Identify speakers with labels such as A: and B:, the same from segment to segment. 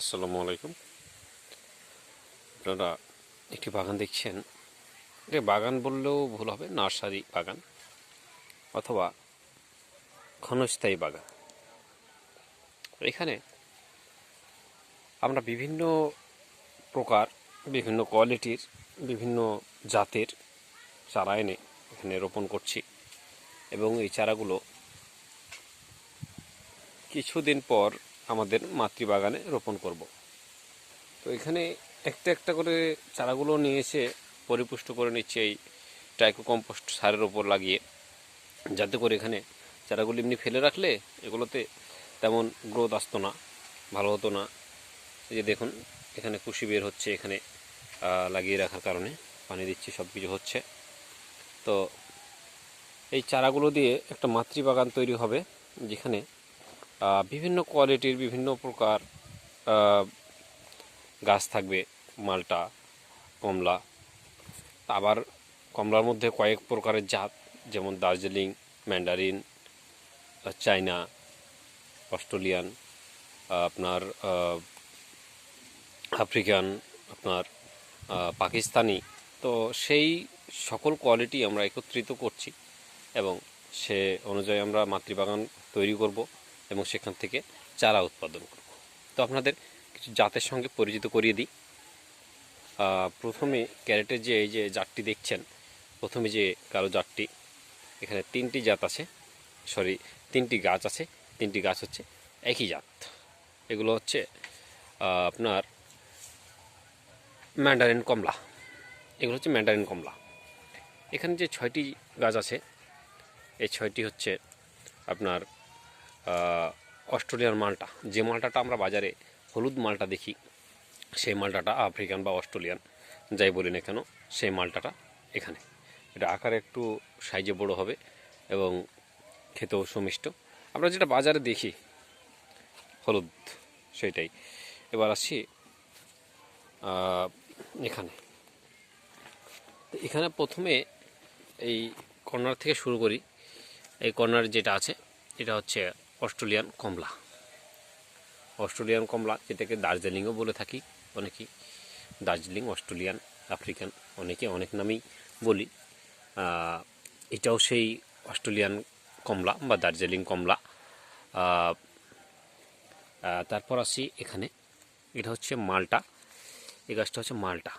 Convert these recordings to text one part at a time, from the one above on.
A: আসসালামু আলাইকুম। আপনারা একটি বাগান দেখছেন। এটা বাগান বললেও ভুল হবে, নার্সারি বাগান অথবা ক্ষণস্থায়ী বাগান। এখানে আমরা বিভিন্ন প্রকার, বিভিন্ন কোয়ালিটির, বিভিন্ন জাতের চারা এনে এখানে রোপণ করছি এবং এই চারাগুলো কিছুদিন পর আমাদের মাতৃবাগানে রোপণ করব। তো এখানে একটা একটা করে চারাগুলো নিয়ে এসে পরিপুষ্ট করে নিচ্ছে এই টাইকো কম্পোস্ট সারের ওপর লাগিয়ে। যাতে করে এখানে চারাগুলো এমনি ফেলে রাখলে এগুলোতে তেমন গ্রোথ আসতো না, ভালো হতো না। এই যে দেখুন, এখানে কুশি বের হচ্ছে এখানে লাগিয়ে রাখার কারণে, পানি দিচ্ছি সব কিছু হচ্ছে। তো এই চারাগুলো দিয়ে একটা মাতৃবাগান তৈরি হবে, যেখানে বিভিন্ন কোয়ালিটির বিভিন্ন প্রকার গাছ থাকবে, মালটা, কমলা। আবার কমলার মধ্যে কয়েক প্রকারের জাত, যেমন দার্জিলিং, ম্যান্ডারিন চায়না, অস্ট্রেলিয়ান আপনার আফ্রিকান, আপনার পাকিস্তানি। তো সেই সকল কোয়ালিটি আমরা একত্রিত করছি এবং সে অনুযায়ী আমরা মাতৃবাগান তৈরি করব। এবং সেখান থেকে চারা উৎপাদন করব। তো আপনাদের কিছু জাতের সঙ্গে পরিচিত করিয়ে দিই। প্রথমে ক্যারেটের যে এই যে জাতটি দেখছেন, প্রথমে যে কালো জাতটি, এখানে তিনটি জাত আছে, সরি, তিনটি গাছ আছে, তিনটি গাছ হচ্ছে একই জাত। এগুলো হচ্ছে আপনার ম্যান্ডারিন কমলা। এগুলো হচ্ছে ম্যান্ডারিন কমলা। এখানে যে ছয়টি গাছ আছে, এই ছয়টি হচ্ছে আপনার অস্ট্রেলিয়ান মালটা, যে মালটাটা আমরা বাজারে হলুদ মালটা দেখি, সেই মালটাটা আফ্রিকান বা অস্ট্রেলিয়ান, যাই বলি না কেন, সেই মালটাটা এখানে। এটা আকারে একটু সাইজে বড় হবে এবং খেতেও সুমিষ্ট। আমরা যেটা বাজারে দেখি, হলুদ, সেটাই। এবার আসছি এখানে। এখানে প্রথমে এই কর্নার থেকে শুরু করি। এই কর্নার যেটা আছে, এটা হচ্ছে অস্ট্রেলিয়ান কমলা। অস্ট্রেলিয়ান কমলা, যেটাকে দার্জিলিংও বলে থাকি অনেকেই। দার্জিলিং, অস্ট্রেলিয়ান, আফ্রিকান, অনেকে অনেক নামেই বলি। এটাও সেই অস্ট্রেলিয়ান কমলা বা দার্জিলিং কমলা। তারপর আসি এখানে। এটা হচ্ছে মালটা। এই গাছটা হচ্ছে মালটা।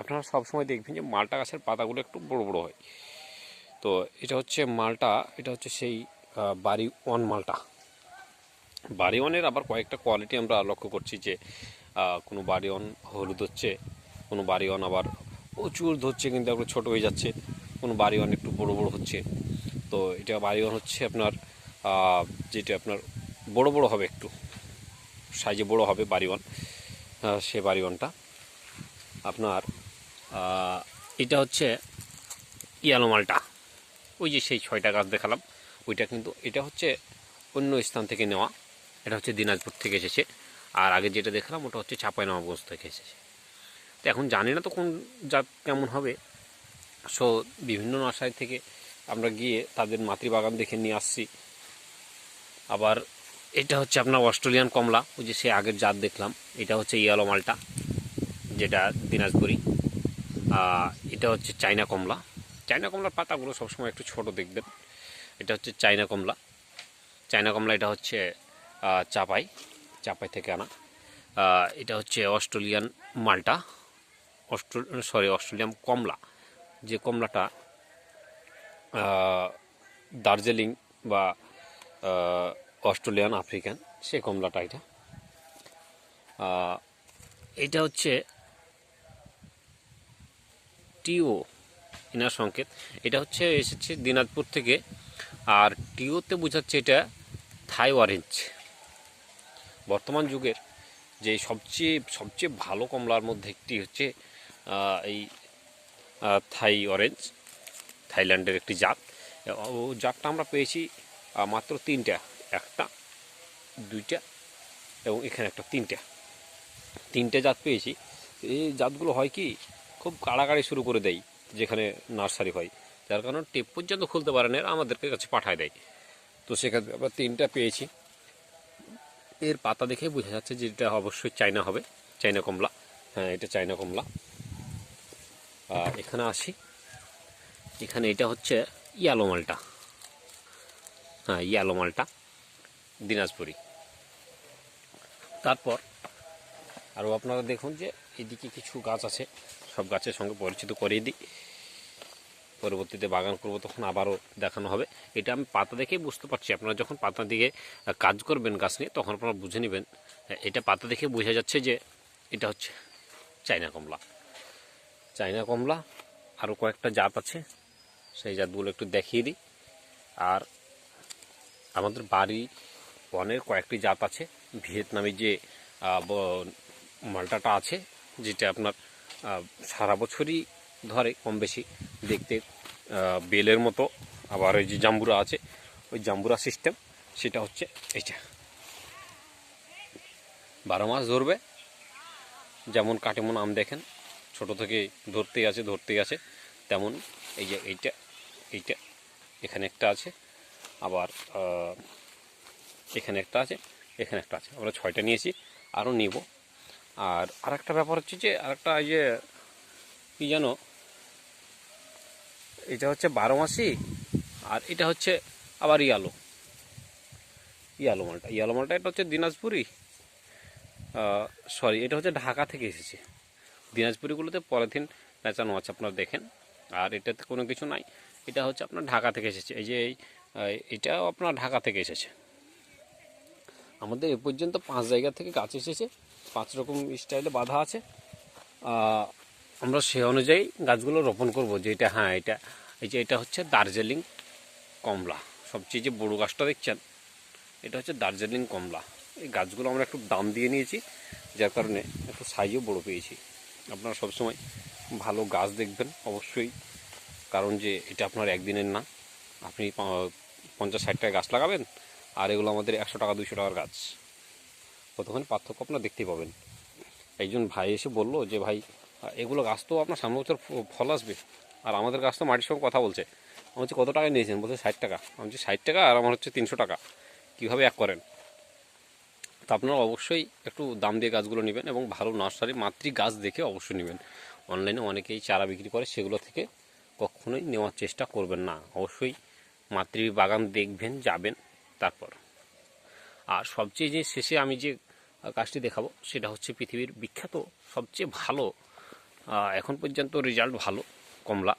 A: আপনারা সবসময় দেখবেন যে মালটা গাছের পাতাগুলো একটু বড় বড় হয়। তো এটা হচ্ছে মালটা, এটা হচ্ছে সেই বাড়ি ওয়ান মালটা। বাড়ি ওয়ানের আবার কয়েকটা কোয়ালিটি আমরা লক্ষ্য করছি যে কোনো বাড়ি ওয়ান হলুদ হচ্ছে, কোনো বাড়ি ওয়ান আবার প্রচুর ধরছে কিন্তু একটু ছোটো হয়ে যাচ্ছে, কোনো বাড়ি ওয়ান একটু বড় বড় হচ্ছে। তো এটা বাড়ি ওয়ান হচ্ছে আপনার যেটা আপনার বড় বড় হবে একটু সাইজে বড় হবে বাড়ি ওয়ান সে বাড়ি ওয়ানটা আপনার এটা হচ্ছে ইয়ালো মালটা, ওই যে সেই ছয়টা গাছ দেখালাম, ওইটা কিন্তু, এটা হচ্ছে অন্য স্থান থেকে নেওয়া। এটা হচ্ছে দিনাজপুর থেকে এসেছে। আর আগে যেটা দেখলাম ওটা হচ্ছে চাঁপাইনবাবগঞ্জ থেকে এসেছে। তো এখন জানি না তো কোন জাত কেমন হবে। সো বিভিন্ন নার্সারি থেকে আমরা গিয়ে তাদের মাতৃবাগান দেখে নিয়ে আসছি। আবার এটা হচ্ছে আপনার অস্ট্রেলিয়ান কমলা, ওই যে সে আগের জাত দেখলাম। এটা হচ্ছে ইয়ালো মালটা, যেটা দিনাজপুরি। এটা হচ্ছে চাইনা কমলা। চাইনা কমলার পাতাগুলো সবসময় একটু ছোট দেখবেন। এটা হচ্ছে চাইনা কমলা। চাইনা কমলা, এটা হচ্ছে চাপাই চাপাই থেকে আনা। এটা হচ্ছে অস্ট্রেলিয়ান মালটা। সরি অস্ট্রেলিয়ান কমলা। যে কমলাটা দার্জিলিং বা অস্ট্রেলিয়ান, আফ্রিকান, সে কমলাটা এটা। এটা হচ্ছে টিও, ইনার সংকেত। এটা হচ্ছে এসেছে দিনাজপুর থেকে। আর টিওতে বোঝাচ্ছে এটা থাই অরেঞ্জ বর্তমান যুগের যে সবচেয়ে সবচেয়ে ভালো কমলার মধ্যে একটি হচ্ছে এই থাই অরেঞ্জ থাইল্যান্ডের একটি জাত। ও জাতটা আমরা পেয়েছি মাত্র তিনটা। একটা, দুইটা এবং এখানে একটা তিনটা। তিনটে জাত পেয়েছি। এই জাতগুলো হয় কি, খুব কাড়াকাড়ি শুরু করে দেয় যেখানে নার্সারি হয়। যার কারণে টেপ পর্যন্ত খুলতে পারে না আমাদেরকে কাছে পাঠায় দেয়। তো সেখানে আমরা তিনটা পেয়েছি। এর পাতা দেখে বোঝা যাচ্ছে যে এটা অবশ্যই চাইনা হবে চাইনা কমলা। হ্যাঁ এটা চাইনা কমলা। আর এখানে আসি। এখানে এটা হচ্ছে ইয়ালো মালটা। হ্যাঁ ইয়ালো মালটা, দিনাজপুরি। তারপর আরও আপনারা দেখুন যে এদিকে কিছু গাছ আছে, সব গাছের সঙ্গে পরিচিত করিয়ে দিই। পরবর্তীতে বাগান করব, তখন আবারও দেখানো হবে। এটা আমি পাতা দেখেই বুঝতে পারছি। আপনারা যখন পাতা দিকে কাজ করবেন গাছ নিয়ে, তখন আপনারা বুঝে নেবেন এটা পাতা দেখে বোঝা যাচ্ছে যে এটা হচ্ছে চাইনা কমলা। চাইনা কমলা, আরও কয়েকটা জাত আছে, সেই জাতগুলো একটু দেখিয়ে দিই। আর আমাদের বাড়ি বনের কয়েকটি জাত আছে। ভিয়েতনামি যে মালটাটা আছে, যেটা আপনার সারা বছরই ধরে কম বেশি দেখতে বেলের মতো। আবার ওই যে জাম্বুরা আছে, ওই জাম্বুরা সিস্টেম সেটা হচ্ছে এইটা। বারো মাস ধরবে। যেমন কাটেমন আম দেখেন, ছোট থেকে ধরতেই আছে ধরতেই আছে। তেমন এই যে এইটা এইটা, এখানে একটা আছে। আবার এখানে একটা আছে, এখানে একটা আছে। আমরা ছয়টা নিয়েছি, আরও নিব। আর আরেকটা ব্যাপার হচ্ছে যে, আরেকটা এই যে, কি জানো? এটা হচ্ছে বারো মাসি, আর এটা হচ্ছে আবার ইয়ালো। ইয়ালো মালটা ইয়ালো মালটা এটা হচ্ছে দিনাজপুরি সরি এটা হচ্ছে ঢাকা থেকে এসেছে। দিনাজপুরিগুলোতে পলিথিন পেঁচানো আছে, আপনারা দেখেন। আর এটাতে কোনো কিছু নাই, এটা হচ্ছে আপনার ঢাকা থেকে এসেছে। এই যে এই এটাও আপনার ঢাকা থেকে এসেছে। আমাদের এ পর্যন্ত পাঁচ জায়গা থেকে গাছ এসেছে, পাঁচ রকম স্টাইলে বাঁধা আছে। আমরা সে অনুযায়ী গাছগুলো রোপণ করব, যে এটা হ্যাঁ এটা, এই যে এটা হচ্ছে দার্জিলিং কমলা। সবচেয়ে যে বড়ো গাছটা দেখছেন, এটা হচ্ছে দার্জিলিং কমলা। এই গাছগুলো আমরা একটু দাম দিয়ে নিয়েছি, যার কারণে একটু সাইজও বড় পেয়েছি। আপনারা সবসময় ভালো গাছ দেখবেন, অবশ্যই। কারণ যে এটা আপনার একদিনের না। আপনি পঞ্চাশ ষাট টাকা গাছ লাগাবেন, আর এগুলো আমাদের একশো টাকা দুশো টাকার গাছ। কতক্ষণ পার্থক্য আপনার দেখতে পাবেন। একজন ভাই এসে বলল যে, ভাই এগুলো গাছ তো আপনার সামনে বছর ফল আসবে। আর আমাদের গাছ তো মাটির সঙ্গে কথা বলছে। আমি হচ্ছে কত টাকায় নিয়েছেন? বলছে, ষাট টাকা। আমি হচ্ছে ষাট টাকা আর আমার হচ্ছে তিনশো টাকা। কীভাবে এক করেন? তো আপনারা অবশ্যই একটু দাম দিয়ে গাছগুলো নেবেন এবং ভালো নার্সারি মাতৃ গাছ দেখে অবশ্যই নেবেন। অনলাইনে অনেকেই চারা বিক্রি করে, সেগুলো থেকে কখনোই নেওয়ার চেষ্টা করবেন না। অবশ্যই মাতৃ বাগান দেখবেন, যাবেন, তারপর। আর সবচেয়ে যে শেষে আমি যে গাছটি দেখাবো, সেটা হচ্ছে পৃথিবীর বিখ্যাত, সবচেয়ে ভালো এখন পর্যন্ত রেজাল্ট ভালো, কমলা।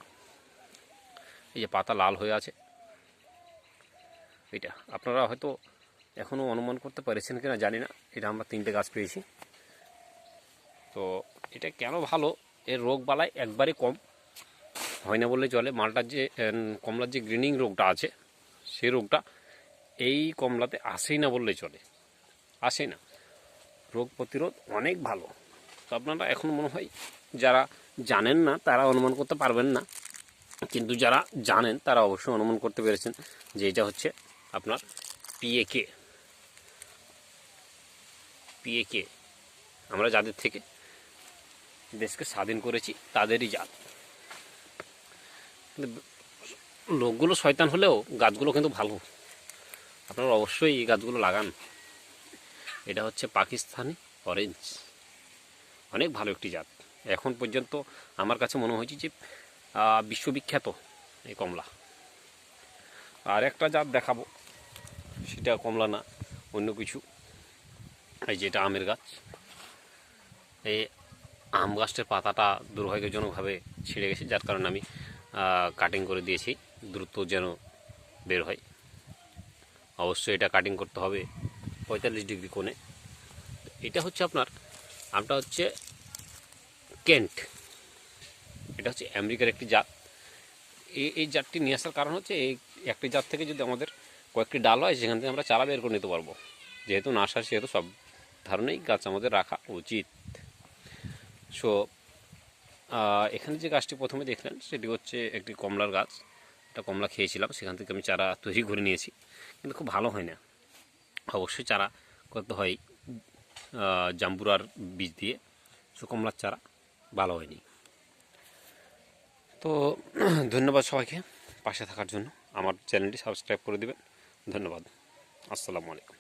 A: এই যে পাতা লাল হয়ে আছে। এটা আপনারা হয়তো এখনও অনুমান করতে পেরেছেন কিনা জানি না। এটা আমরা তিনটে গাছ পেয়েছি। তো এটা কেন ভালো? এর রোগ বালাই একবারই কম। হয় না বললে চলে। মালটার যে কমলার যে গ্রিনিং রোগটা আছে সেই রোগটা এই কমলাতে আসেই না বললে চলে। আসে না। রোগ প্রতিরোধ অনেক ভালো। তো আপনারা এখন মনে হয় যারা জানেন না, তারা অনুমান করতে পারবেন না। কিন্তু যারা জানেন, তারা অবশ্যই অনুমান করতে পেরেছেন যে এটা হচ্ছে আপনার পিএকে পিএকে আমরা যাদের থেকে দেশকে স্বাধীন করেছি, তাদেরই জাত। লোকগুলো শয়তান হলেও গাছগুলো কিন্তু ভালো। আপনারা অবশ্যই এই গাছগুলো লাগান। এটা হচ্ছে পাকিস্তানি অরেঞ্জ অনেক ভালো একটি জাত। এখন পর্যন্ত আমার কাছে মনে হয়েছে যে বিশ্ববিখ্যাত এই কমলা। আর একটা জাত দেখাবো, সেটা কমলা না, অন্য কিছু। এই যেটা আমের গাছ। এই আম গাছটার পাতাটা দুর্ভাগ্যজনকভাবে ছিঁড়ে গেছে, যার কারণে আমি কাটিং করে দিয়েছি, দ্রুত যেন বের হয়। অবশ্যই এটা কাটিং করতে হবে পঁয়তাল্লিশ ডিগ্রি কোণে। এটা হচ্ছে আপনার, আমটা হচ্ছে কেন্ট এটা হচ্ছে আমেরিকার একটি জাত। এই এই জাতটি নিয়ে আসার কারণ হচ্ছে এই একটি জাত থেকে যদি আমাদের কয়েকটি ডাল হয়, সেখান থেকে আমরা চারা বের করে নিতে পারব। যেহেতু নার্সারি সেহেতু সব ধরনেরই গাছ আমাদের রাখা উচিত। সো এখানে যে গাছটি প্রথমে দেখলেন, সেটি হচ্ছে একটি কমলার গাছ। একটা কমলা খেয়েছিলাম, সেখান থেকে আমি চারা তৈরি করে নিয়েছি। কিন্তু খুব ভালো হয় না। অবশ্যই চারা করতে হয় জাম্বুরার বীজ দিয়ে। সো কমলার চারা। ভালো হয়নি। তো ধন্যবাদ সবাইকে পাশে থাকার জন্য। আমার চ্যানেলটি সাবস্ক্রাইব করে দেবেন। ধন্যবাদ। আসসালামু আলাইকুম।